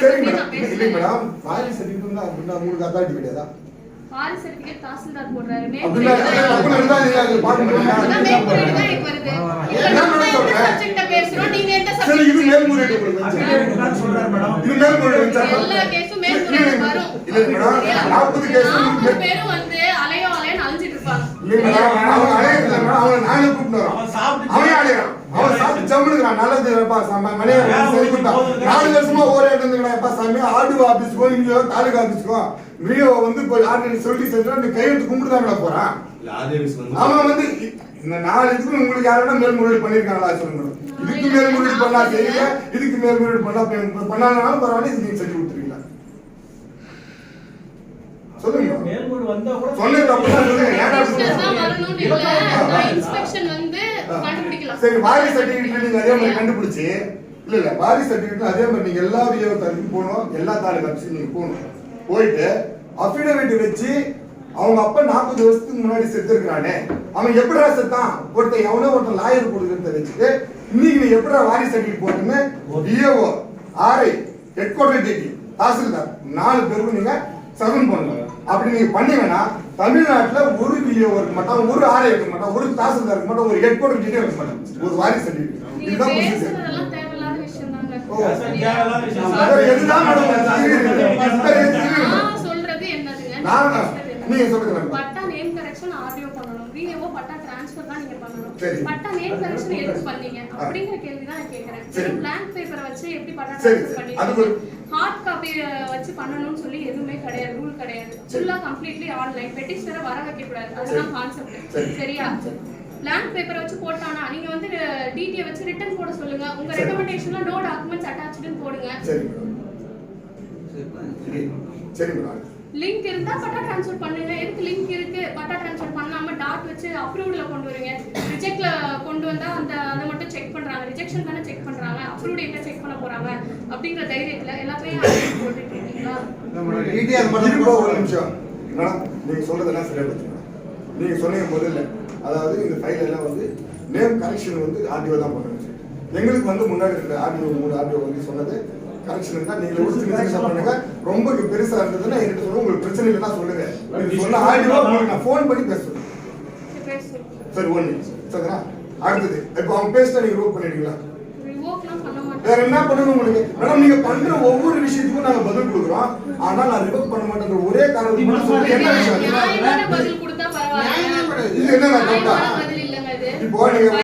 சரி மேடம் இல்லை மேடம் வாரிசு சர்டிஃபிகேட் அப்படின்னா உங்களுக்கு அத்தாரிட்டி கிடையாதா வாரி தாசில்தார் போடுறாரு. மேல்முறையீடு தான் எனக்கு வருது. பேசுறோம், நீங்க எந்த சரி இது மேல்முறையீடு. சொல்றாரு மேடம் இது மேல்முறையீடு எல்லா கேஸும் மேல்முறையீடு வரும். இல்ல மேடம் கேஸ் பேரும் வந்து அலையோ அலையோன்னு அலைஞ்சிட்டு இருப்பாங்க. இல்ல மேடம் அவங்க நானே கூப்பிட்டு வரோம் அவன் சாப்பிட்டு அவன் அவன் ஜம்முனுக்குறான். நல்லது இல்லப்பா சாமி. மணியை சரி கொடுத்தான் நாலு வருஷமா ஒரே இடத்துல சாமி? ஆர்டிஓ ஆபீஸ்க்கோ இங்கேயோ தாலுகா ஆபீஸ்க்கோ விஓ வந்து போய் ஆர்டிஓ சொல்லி செஞ்சா நீ கையெழுத்து கும்பிட்டு தான் போறான். அவன் வந்து இந்த நாலு இதுக்கு உங்களுக்கு யாரோட மேல்முறையீடு பண்ணிருக்காங்களா? சொல்லுங்க இதுக்கு மேல்முறையீடு பண்ணா தெரியல இதுக்கு மேல்முறையீடு பண்ணா ப- பண்ணாலும் பரவாயில்ல இது நீங்க செஞ்சு கொடுத்துருவீங்களா? சொல்லுங்க. மேல்முறை வந்தா கூட சொன்னது தப்பு வந்து கண்டுபிடிக்கலாம். சரி வாரி சர்டிபிகேட் நீங்க அதே மாதிரி கண்டுபிடிச்சு. இல்ல இல்ல வாரி சர்டிபிகேட் அதே மாதிரி நீங்க எல்லா விஏஓ தாலுக்கு போகணும். எல்லா தாலுகா ஆஃபீஸும் நீங்க போகணும். போயிட்டு அஃபிடவிட் வச்சு அவங்க அப்பா நாற்பது வருஷத்துக்கு முன்னாடி செத்துருக்கானே அவன் எப்படிடா செத்தான்? ஒருத்தன் எவனோ ஒருத்தன் லாயர் கொடுக்கறத வச்சுட்டு இன்னைக்கு நீ எப்படிடா வாரி சர்டிபிகேட் போட்டுன்னு VAO RI head quarter DT tahsildar. நாலு பேருக்கும் நீங்க சகுன் பண்ணணும் அப்படி நீங்க பண்ணீங்கன்னா தமிழ்நாட்டுல ஒரு விஏஓ இருக்க மாட்டான் ஒரு ஆர்ஐ இருக்க மாட்டான் ஒரு தாசில்தார் இருக்க மாட்டான் ஒரு ஹெட் குவார்டர் டிடி இருக்க மாட்டான் ஒரு வாரி சர்டிபிகேட் இதுதான் procedure. பேசுறதெல்லாம் தேவையில்லாத விஷயம் தாங்க. ஓ. சரியா? தேவையில்லாத விஷயம். வேற எதுதான் மேடம் தெரியுது? வேற எது தெரியுது? நான் சொல்றது என்னதுங்க? நான் நான் பேசுறது என்னது? நீங்க சொல்லுங்க மேடம். பட்டா நேம் கரெக்ஷன் ஆடியோ பண்ணணும் விஏஓ பட்டா டிரான்ஸ்ஃபர் தான் நீங்க பண்ணணும் சரி. பட்டா நேம் கரெக்ஷன் எதுக்கு பண்ணீங்க ஆ. அப்படிங்கிற கேள்வி தான் நான் கேக்குறேன் சரி. பிளாங்க் பேப்பரை வச்சு எப்படி பட்டா சரி, டிரான்ஸ்ஃபர் சரி. அது பண்ணீங்க ஒரு- ஹார்ட் காப்பி வச்சு பண்ணணும்னு சொல்லி எதுவுமே கிடையாது ரூல் கிடையாது. ஃபுல்லா கம்ப்ளீட்லி ஆன்லைன் பெட்டிஷனரை வர வைக்க கூடாது அதுதான் கான்செப்ட் சரி. சரியா? பிளாங்க் பேப்பரை வச்சு போட்டானா நீங்க வந்து டிடியை வச்சு ரிட்டர்ன் போட சொல்லுங்க. உங்க. ரெக்கமெண்டேஷன்ல நோ டாக்குமெண்ட்ஸ் அட்டாச்சுன்னு போடுங்க. சரி. லிங்க் இருந்தா பட்டா ட்ரான்ஸ்ஃபர் பண்ணுங்க. எதுக்கு லிங்க் இருக்கு? பட்டா ட்ரான்ஸ்ஃபர் பண்ணாம டாட் வச்சு அப்ரூவ்ட்ல கொண்டு வரீங்க. ரிஜெக்ட்ல கொண்டு வந்தா அந்த பண்றாங்க ரிஜெக்ஷன் தானே செக் பண்றாங்க அப்ரூவ்ட் எங்க செக் பண்ண போறாங்க அப்படிங்கிற தைரியத்துல போட்டுட்டு இருக்கீங்களா? இப்போ ஒரு நிமிஷம். மேடம் நீங்க சொல்றதெல்லாம் சரியா போச்சு. நீங்க சொன்னீங்க முதல்ல அதாவது இந்த ஃபைல் எல்லாம் வந்து நேம் கரெக்ஷன் வந்து ஆர்டிஓ தான் பண்ணணும் எங்களுக்கு வந்து முன்னாடி இருக்கிற ஆர்டிஓ மூணு ஆர்டிஓ வந்து சொன்னது கரெக்ஷன் தான் நீங்க ஒரு சின்ன சின்ன பண்ணுங்க. ரொம்ப பெருசா இருந்ததுன்னா என்கிட்ட சொல்லுங்க. உங்களுக்கு பிரச்சனை இல்லைன்னா சொல்லுங்க. சொன்ன ஆர்டிஓ உங்களுக்கு நான் ஃபோன் பண்ணி பேச சொல்றேன் சரி, பேசு. சரி ஒன் நிமிஷம். சரிங்களா? அடுத்தது இப்போ அவங்க பேசிட்டா நீங்க ரோல் பண்ணிடுவீங்களா? ரிவோக்லாம் பண்ண மாட்டேன் வேற என்ன பண்ணணும் உங்களுக்கு? மேடம் நீங்க பண்ற ஒவ்வொரு விஷயத்துக்கும் நாங்க பதில் கொடுக்குறோம். ஆனா நான் ரிவர்க் பண்ண மாட்டேன்ற ஒரே காரணத்துக்கு மட்டும் சொல்லி என்ன விஷயம். இது என்ன நான் இப்போ நீங்க